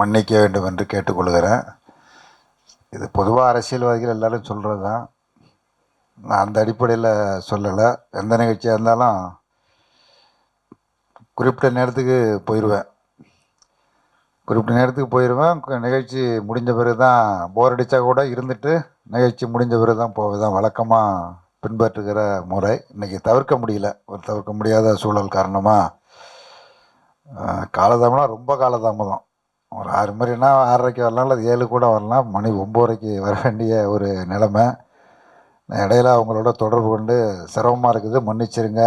மன்னிக்க வேண்டும் என்று கேட்டுக்கொள்கிறேன். இது பொதுவாக அரசியல்வாதிகள் எல்லாரும் சொல்கிறது தான் நான் அந்த அடிப்படையில் சொல்லலை. எந்த நிகழ்ச்சியாக இருந்தாலும் குறிப்பிட்ட நேரத்துக்கு போயிடுவேன் குறிப்பிட்ட நேரத்துக்கு போயிடுவேன் நிகழ்ச்சி முடிஞ்ச பிறகு தான் போர் அடித்தா கூட இருந்துட்டு நிகழ்ச்சி முடிஞ்ச பிறகு தான் போவது தான் வழக்கமாக பின்பற்றுகிற முறை. இன்றைக்கி தவிர்க்க முடியல. ஒரு தவிர்க்க முடியாத சூழல் காரணமாக காலதாமதம் ரொம்ப காலதாமதம். ஒரு ஆறு மணினா ஆறரைக்கு வரலாம் இல்லை ஏழு கூட வரலாம். மணி ஒம்போதரைக்கு வர வேண்டிய ஒரு நிலைமை. நான் இடையில அவங்களோட தொடர்பு கொண்டு சிரமமாக இருக்குது மன்னிச்சிருங்க.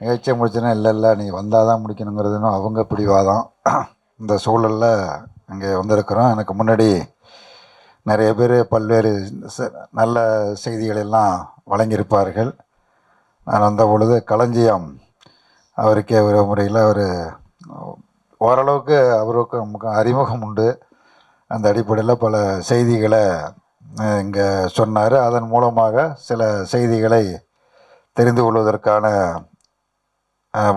நிகழ்ச்சியை முடிச்சுனா இல்லை இல்லை நீ வந்தால் தான் முடிக்கணுங்கிறதுன்னு அவங்க பிடிவாதம். இந்த சூழலில் இங்கே வந்திருக்கிறோம். எனக்கு முன்னாடி நிறைய பேர் பல்வேறு நல்ல செய்திகள் எல்லாம் வழங்கியிருப்பார்கள். நான் வந்த பொழுது களஞ்சியம் அவருக்கே ஒரு முறையில் அவர் ஓரளவுக்கு அவருக்கு நமக்கு அறிமுகம் உண்டு. அந்த அடிப்படையில் பல செய்திகளை இங்கே சொன்னார். அதன் மூலமாக சில செய்திகளை தெரிந்து கொள்வதற்கான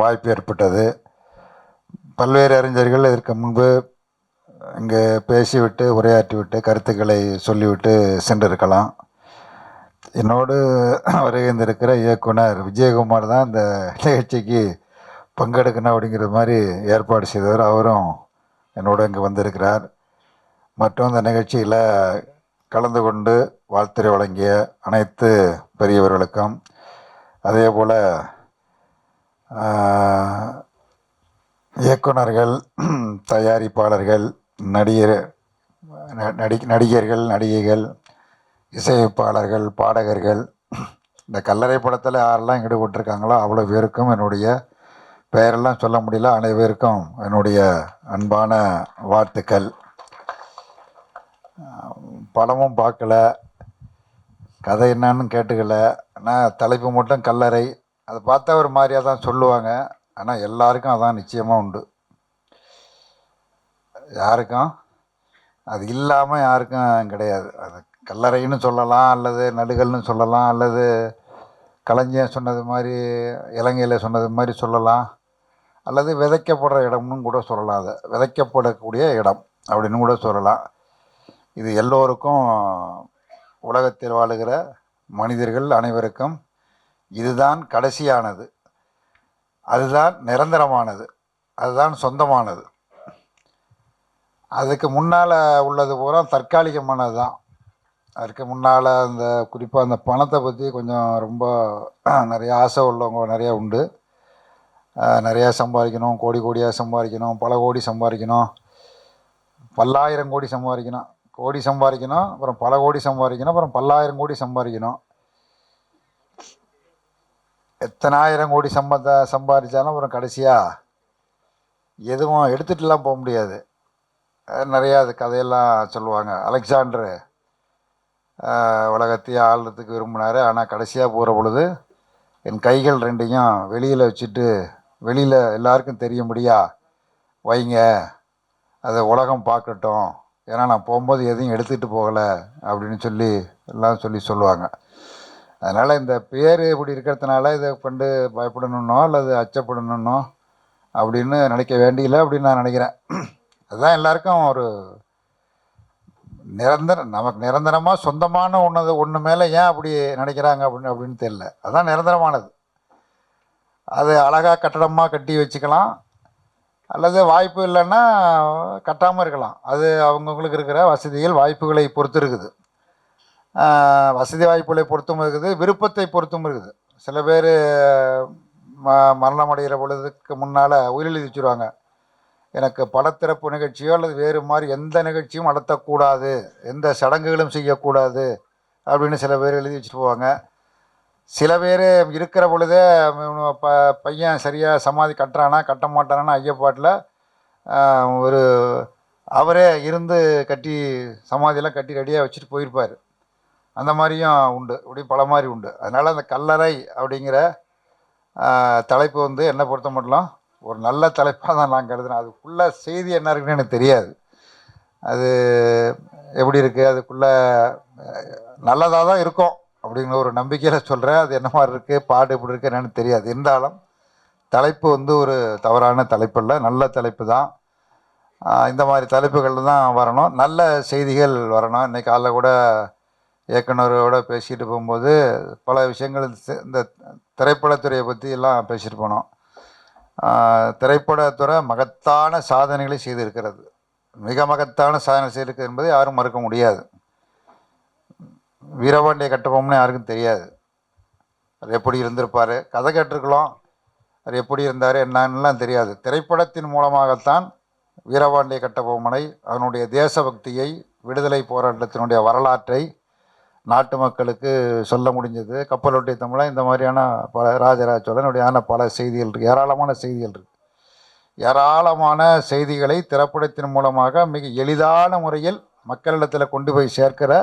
வாய்ப்பு ஏற்பட்டது. பல்வேறு அறிஞர்கள் இதற்கு முன்பு இங்கே பேசிவிட்டு உரையாற்றிவிட்டு கருத்துக்களை சொல்லிவிட்டு சென்றிருக்கலாம். என்னோடு வருகின்றிருக்கிற இயக்குனர் விஜயகுமார் தான் இந்த நிகழ்ச்சிக்கு பங்கெடுக்கணும் அப்படிங்கிற மாதிரி ஏற்பாடு செய்தவர். அவரும் என்னோட இங்கே வந்திருக்கிறார். மற்றும் இந்த நிகழ்ச்சியில் கலந்து கொண்டு வாழ்த்துறை வழங்கிய அனைத்து பெரியவர்களுக்கும் அதே போல் இயக்குனர்கள் தயாரிப்பாளர்கள் நடிகர் நடி நடிகர்கள் நடிகைகள் இசையமைப்பாளர்கள் பாடகர்கள் இந்த கல்லறை படத்தில் யாரெல்லாம் ஈடுபட்டிருக்காங்களோ அவ்வளோ பேருக்கும் என்னுடைய பெயரெல்லாம் சொல்ல முடியல அனைவருக்கும் என்னுடைய அன்பான வாழ்த்துக்கள். படமும் பார்க்கல கதை என்னன்னு கேட்டுக்கல ஆனால் தலைப்பு மட்டும் கல்லறை. அதை பார்த்தா ஒரு மாதிரியாக தான் சொல்லுவாங்க ஆனால் எல்லாருக்கும் அதான் நிச்சயமாக உண்டு. யாருக்கும்? அது இல்லாமல் யாருக்கும் கிடையாது. அது கல்லறைன்னு சொல்லலாம் அல்லது நடுகல்னு சொல்லலாம் அல்லது கலைஞர் சொன்னது மாதிரி இலங்கையில் சொன்னது மாதிரி சொல்லலாம். அல்லது விதைக்கப்படுற இடம்னு கூட சொல்லலாம் அதை. விதைக்கப்படக்கூடிய இடம் அப்படின்னு கூட சொல்லலாம். இது எல்லோருக்கும் உலகத்தில் வாழுகிற மனிதர்கள் அனைவருக்கும் இதுதான் கடைசியானது. அதுதான் நிரந்தரமானது. அதுதான் சொந்தமானது. அதுக்கு முன்னால் உள்ளது பூரா தற்காலிகமானது தான் அதுக்கு முன்னால் அந்த குறிப்பாக அந்த பணத்தை பற்றி கொஞ்சம் ரொம்ப நிறைய ஆசை உள்ளவங்க நிறையா உண்டு. நிறையா சம்பாதிக்கணும் கோடி கோடியாக சம்பாதிக்கணும் பல கோடி சம்பாதிக்கணும் பல்லாயிரம் கோடி சம்பாதிக்கணும் கோடி சம்பாதிக்கணும் அப்புறம் பல கோடி சம்பாதிக்கணும் அப்புறம் பல்லாயிரம் கோடி சம்பாதிக்கணும். எத்தனாயிரம் கோடி சம்பந்த சம்பாதிச்சாலும் அப்புறம் கடைசியாக எதுவும் எடுத்துகிட்டுலாம் போக முடியாது. நிறையா அது கதையெல்லாம் சொல்லுவாங்க. அலெக்சாண்டரு உலகத்தையே ஆள்றதுக்கு விரும்பினார். ஆனால் கடைசியாக போகிற பொழுது என் கைகள் ரெண்டையும் வெளியில் வச்சுட்டு வெளியில் எல்லாருக்கும் தெரியும்படியா வைங்க. அதை உலகம் பார்க்கட்டும். ஏன்னா நான் போகும்போது எதையும் எடுத்துகிட்டு போகலை அப்படின்னு சொல்லி எல்லாம் சொல்லி சொல்லுவாங்க. அதனால் இந்த பேர் இப்படி இருக்கிறதுனால இதை கொண்டு பயப்படணுன்னோ அல்லது அச்சப்படணுன்னோ அப்படின்னு நினைக்க வேண்டியல அப்படின்னு நான் நினைக்கிறேன். அதுதான் எல்லாருக்கும் ஒரு நிரந்தர நமக்கு நிரந்தரமாக சொந்தமான ஒன்று ஒன்று மேலே ஏன் அப்படி நினைக்கிறாங்க அப்படின்னு அப்படின்னு தெரியல. அதுதான் நிரந்தரமானது. அது அழகாக கட்டடமாக கட்டி வச்சுக்கலாம். அல்லது வாய்ப்பு இல்லைன்னா கட்டாமல் இருக்கலாம். அது அவங்கவுங்களுக்கு இருக்கிற வசதிகள் வாய்ப்புகளை பொறுத்து இருக்குது. வசதி வாய்ப்புகளை பொறுத்தும் இருக்குது. விருப்பத்தை பொறுத்தும் இருக்குது. சில பேர் ம மரணம் அடைகிற பொழுதுக்கு முன்னால் உயிரிழந்து வச்சுருவாங்க எனக்கு படத்திறப்பு நிகழ்ச்சியோ அல்லது வேறு மாதிரி எந்த நிகழ்ச்சியும் நடத்தக்கூடாது. எந்த சடங்குகளும் செய்யக்கூடாது. அப்படின்னு சில பேர் எழுதி வச்சுட்டு போவாங்க. சில பேர் இருக்கிற பொழுதே ப பையன் சரியாக சமாதி கட்டுறானா கட்ட மாட்டானா ஐயப்பாட்டில் ஒரு அவரே இருந்து கட்டி சமாதியெல்லாம் கட்டி ரெடியாக வச்சுட்டு போயிருப்பார். அந்த மாதிரியும் உண்டு. இப்படி பல மாதிரி உண்டு. அதனால் அந்த கல்லறை அப்படிங்கிற தலைப்பு வந்து என்னை பொறுத்த மட்டும் ஒரு நல்ல தலைப்பாக தான் நான் கருதுனேன் அதுக்குள்ளே செய்தி என்ன இருக்குன்னு எனக்கு தெரியாது. அது எப்படி இருக்குது அதுக்குள்ளே நல்லதாக தான் இருக்கும். அப்படிங்கிற ஒரு நம்பிக்கையில் சொல்கிறேன் அது என்ன மாதிரி இருக்குது பாடு எப்படி இருக்குது என்னென்னு தெரியாது. இருந்தாலும் தலைப்பு வந்து ஒரு தவறான தலைப்பு இல்லை நல்ல தலைப்பு தான். இந்த மாதிரி தலைப்புகள் தான் வரணும். நல்ல செய்திகள் வரணும். இன்னைக்கு காலைல கூட இயக்குனரோட பேசிகிட்டு போகும்போது பல விஷயங்கள் இந்த திரைப்படத்துறையை பற்றி எல்லாம் பேசிட்டு போனோம். திரைப்படத்துறை மகத்தான சாதனைகளை செய்திருக்கிறது. மிக மகத்தான சாதனை செய்திருக்கிறது என்பதை யாரும் மறுக்க முடியாது. வீரபாண்டிய கட்டபொம்மனை யாருக்கும் தெரியாது. அது எப்படி இருந்திருப்பார்? கதை கேட்டிருக்கலாம். அது எப்படி இருந்தார்? என்னன்னுலாம் தெரியாது. திரைப்படத்தின் மூலமாகத்தான் வீரபாண்டிய கட்டபொம்மனை அதனுடைய தேசபக்தியை விடுதலை போராட்டத்தினுடைய வரலாற்றை நாட்டு மக்களுக்கு சொல்ல முடிஞ்சது. கப்பலொட்டி தமிழன் இந்த மாதிரியான பல ராஜராஜ சோழனுடையான பல செய்திகள் இருக்குது ஏராளமான செய்திகள் இருக்குது ஏராளமான செய்திகளை திரைப்படத்தின் மூலமாக மிக எளிதான முறையில் மக்களிடத்தில் கொண்டு போய் சேர்க்கிற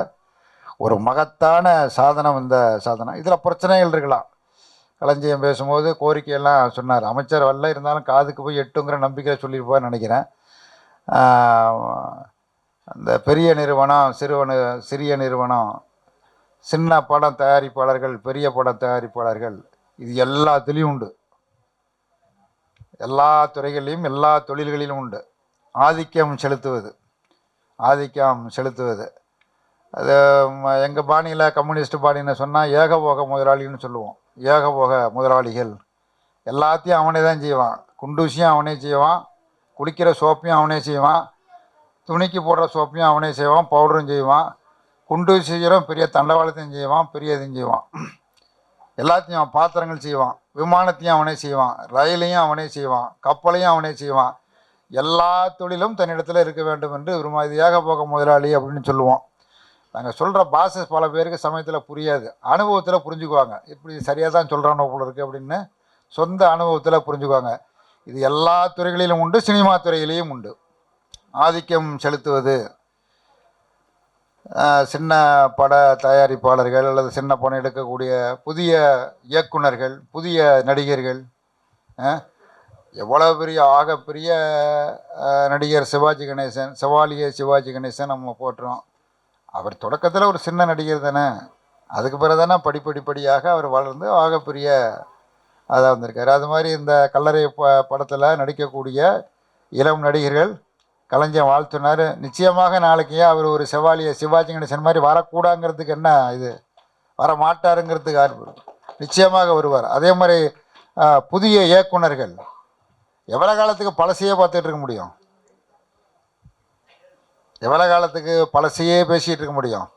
ஒரு மகத்தான சாதனம் இந்த சாதனம். இதில் பிரச்சனைகள் இருக்கலாம். களஞ்சியம் பேசும்போது கோரிக்கையெல்லாம் சொன்னார். அமைச்சர் வரல இருந்தாலும் காதுக்கு போய் எட்டுங்கிற நம்பிக்கையை சொல்லியிருப்பார்னு நினைக்கிறேன். இந்த அந்த பெரிய நிறுவனம் சிறுவனு சிறிய நிறுவனம் சின்ன படம் தயாரிப்பாளர்கள் பெரிய படம் தயாரிப்பாளர்கள் இது எல்லாத்துலேயும் உண்டு. எல்லா துறைகளிலும் எல்லா தொழில்களிலும் உண்டு. ஆதிக்கம் செலுத்துவது. ஆதிக்கம் செலுத்துவது. அது எங்கள் பாணியில் கம்யூனிஸ்ட் பாணின்னு சொன்னால் ஏகபோக முதலாளின்னு சொல்லுவோம். ஏகபோக முதலாளிகள். எல்லாத்தையும் அவனே தான் செய்வான். குண்டூசியும் அவனே செய்வான். குளிக்கிற சோப்பையும் அவனே செய்வான். துணிக்கு போடுற சோப்பையும் அவனே செய்வான். பவுடரும் செய்வான். குண்டூசி செய்கிறோம் பெரிய தண்டவாளத்தையும் செய்வான் பெரிய இதையும் செய்வான். எல்லாத்தையும் அவன் பாத்திரங்கள் செய்வான். விமானத்தையும் அவனே செய்வான். ரயிலையும் அவனே செய்வான். கப்பலையும் அவனே செய்வான். எல்லா தொழிலும் தன்னிடத்தில் இருக்க வேண்டும் என்று விரும்ப இது ஏகபோக முதலாளி அப்படின்னு சொல்லுவோம். நாங்கள் சொல்கிற பாஷை பல பேருக்கு சமயத்தில் புரியாது. அனுபவத்தில் புரிஞ்சுக்குவாங்க. இப்படி சரியாக தான் சொல்கிறானோ போல இருக்குது அப்படின்னு சொந்த அனுபவத்தில் புரிஞ்சுக்குவாங்க. இது எல்லா துறைகளிலும் உண்டு சினிமா துறையிலையும் உண்டு. ஆதிக்கம் செலுத்துவது சின்ன பட தயாரிப்பாளர்கள் அல்லது சின்ன படம் எடுக்கக்கூடிய புதிய இயக்குனர்கள் புதிய நடிகர்கள் எவ்வளோ பெரிய ஆகப்பெரிய நடிகர் சிவாஜி கணேசன் சிவாலிய சிவாஜி கணேசன் நம்ம போட்டுறோம் அவர் தொடக்கத்தில் ஒரு சின்ன நடிகர் தானே. அதுக்கு பிறகு தானே படிப்படிப்படியாக அவர் வளர்ந்து ஆகப்பெரிய அதாக வந்திருக்காரு. அது மாதிரி இந்த கல்லறை ப படத்தில் நடிக்கக்கூடிய இளம் நடிகர்கள் கலைஞர் வாழ்த்துனார். நிச்சயமாக நாளைக்கு அவர் ஒரு செவாலிய சிவாஜி கணேசன் மாதிரி வரக்கூடாங்கிறதுக்கு என்ன இது? வர மாட்டாருங்கிறதுக்கு ஆர்வம். நிச்சயமாக வருவார். அதே மாதிரி புதிய இயக்குனர்கள் எவ்வளோ காலத்துக்கு பழசையே பார்த்துட்டு இருக்க முடியும்? எவ்வளோ காலத்துக்கு பழசையே பேசிகிட்டு இருக்க முடியும்?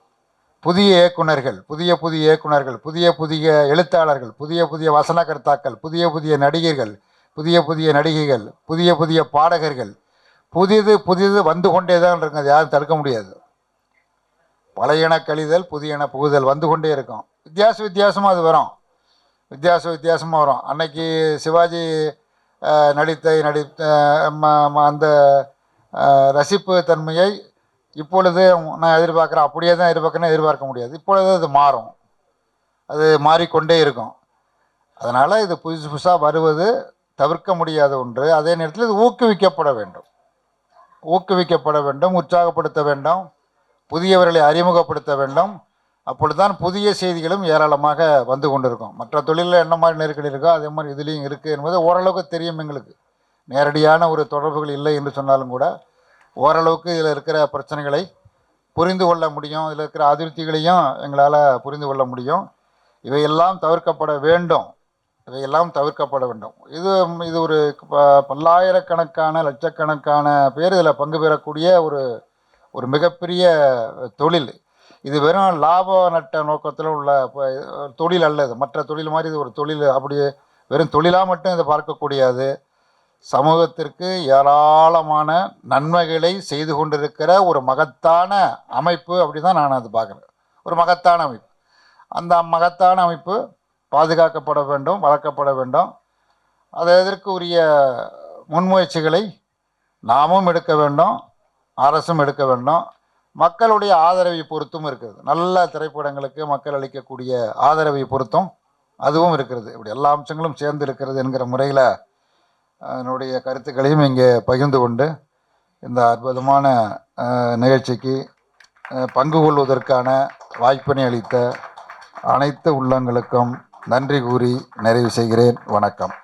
புதிய இயக்குனர்கள் புதிய புதிய இயக்குனர்கள் புதிய புதிய எழுத்தாளர்கள் புதிய புதிய வசனகர்த்தாக்கள் புதிய புதிய நடிகர்கள் புதிய புதிய நடிகைகள் புதிய புதிய பாடகர்கள் புதிது புதிது வந்து கொண்டே தான் இருக்கும் அது யாரும் தடுக்க முடியாது. பழையன கழிதல் புதியன புகுதல் வந்து கொண்டே இருக்கும். வித்தியாச வித்தியாசமாக அது வரும். வித்தியாச வித்தியாசமாக வரும். அன்னைக்கு சிவாஜி நடித்த நடித்த ம- ம- அந்த ரசிப்பு தன்மையை இப்பொழுது நான் எதிர்பார்க்குறேன் அப்படியே தான் எதிர்பார்க்குறேன்னு எதிர்பார்க்க முடியாது. இப்பொழுது அது மாறும். அது மாறிக்கொண்டே இருக்கும். அதனால் இது புதுசு புதுசாக வருவது தவிர்க்க முடியாத ஒன்று. அதே நேரத்தில் இது ஊக்குவிக்கப்பட வேண்டும். ஊக்குவிக்கப்பட வேண்டும் உற்சாகப்படுத்த வேண்டும் புதியவர்களை அறிமுகப்படுத்த வேண்டும். அப்பொழுதுதான் புதிய செய்திகளும் ஏராளமாக வந்து கொண்டிருக்கும். மற்ற தொழிலில் என்ன மாதிரி நெருக்கடி இருக்கோ அதே மாதிரி இதுலேயும் இருக்குது என்பது ஓரளவுக்கு தெரியும் எங்களுக்கு. நேரடியான ஒரு தொடர்புகள் இல்லை என்று சொன்னாலும் கூட ஓரளவுக்கு இதில் இருக்கிற பிரச்சனைகளை புரிந்து கொள்ள முடியும். இதில் இருக்கிற அதிருப்திகளையும் எங்களால் புரிந்து கொள்ள முடியும். இவையெல்லாம் தவிர்க்கப்பட வேண்டும். இவையெல்லாம் தவிர்க்கப்பட வேண்டும். இது இது ஒரு ப- பல்லாயிரக்கணக்கான லட்சக்கணக்கான பேர் இதில் பங்கு பெறக்கூடிய ஒரு ஒரு மிகப்பெரிய தொழில். இது வெறும் லாப நட்ட நோக்கத்தில் உள்ள தொழில் அல்ல இது. மற்ற தொழில் மாதிரி இது ஒரு தொழில். அப்படி வெறும் தொழிலாக மட்டும் இதை பார்க்கக்கூடியது. சமூகத்திற்கு ஏராளமான நன்மைகளை செய்து கொண்டிருக்கிற ஒரு மகத்தான அமைப்பு அப்படி தான் நான் அது பார்க்குறேன். ஒரு மகத்தான அமைப்பு. அந்த மகத்தான அமைப்பு பாதுகாக்கப்பட வேண்டும் வளர்க்கப்பட வேண்டும். அது எதற்கு உரிய முன்முயற்சிகளை நாமும் எடுக்க வேண்டும் அரசும் எடுக்க வேண்டும். மக்களுடைய ஆதரவை பொறுத்தும் இருக்கிறது. நல்ல திரைப்படங்களுக்கு மக்கள் அளிக்கக்கூடிய ஆதரவை பொறுத்தும் அதுவும் இருக்கிறது. இப்படி எல்லா அம்சங்களும் சேர்ந்து இருக்கிறது என்கிற முறையில் அதனுடைய கருத்துக்களையும் இங்கே பகிர்ந்து கொண்டு இந்த அற்புதமான நிகழ்ச்சிக்கு பங்கு கொள்வதற்கான வாய்ப்பினை அளித்த அனைத்து உள்ளங்களுக்கும் நன்றி கூறி நிறைவு செய்கிறேன். வணக்கம்.